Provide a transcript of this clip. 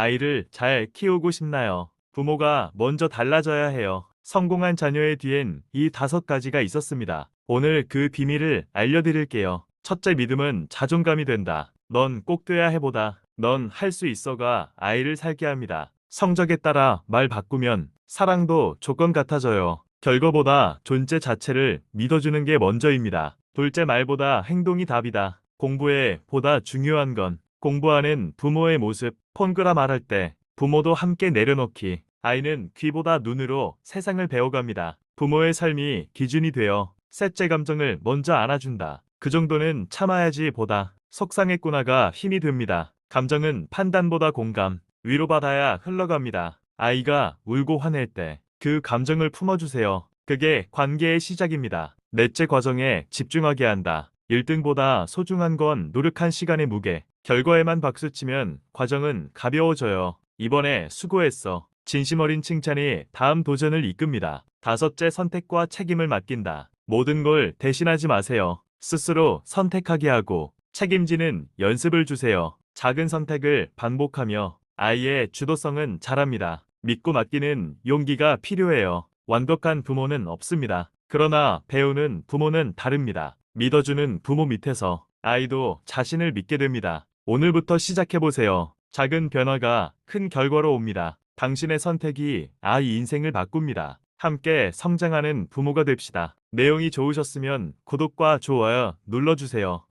아이를 잘 키우고 싶나요? 부모가 먼저 달라져야 해요. 성공한 자녀의 뒤엔 이 다섯 가지가 있었습니다. 오늘 그 비밀을 알려드릴게요. 첫째 믿음은 자존감이 된다. 넌 꼭 돼야 해보다. 넌 할 수 있어가 아이를 살게 합니다. 성적에 따라 말 바꾸면 사랑도 조건 같아져요. 결과보다 존재 자체를 믿어주는 게 먼저입니다. 둘째 말보다 행동이 답이다. 공부에 보다 중요한 건 공부하는 부모의 모습, 폰그라 말할 때 부모도 함께 내려놓기. 아이는 귀보다 눈으로 세상을 배워갑니다. 부모의 삶이 기준이 되어 셋째 감정을 먼저 안아준다. 그 정도는 참아야지 보다 속상했구나가 힘이 듭니다. 감정은 판단보다 공감, 위로받아야 흘러갑니다. 아이가 울고 화낼 때 그 감정을 품어주세요. 그게 관계의 시작입니다. 넷째 과정에 집중하게 한다. 1등보다 소중한 건 노력한 시간의 무게. 결과에만 박수치면 과정은 가벼워져요. 이번에 수고했어. 진심 어린 칭찬이 다음 도전을 이끕니다. 다섯째 선택과 책임을 맡긴다. 모든 걸 대신하지 마세요. 스스로 선택하게 하고 책임지는 연습을 주세요. 작은 선택을 반복하며 아이의 주도성은 자랍니다. 믿고 맡기는 용기가 필요해요. 완벽한 부모는 없습니다. 그러나 배우는 부모는 다릅니다. 믿어주는 부모 밑에서 아이도 자신을 믿게 됩니다. 오늘부터 시작해보세요. 작은 변화가 큰 결과로 옵니다. 당신의 선택이 아이 인생을 바꿉니다. 함께 성장하는 부모가 됩시다. 내용이 좋으셨으면 구독과 좋아요 눌러주세요.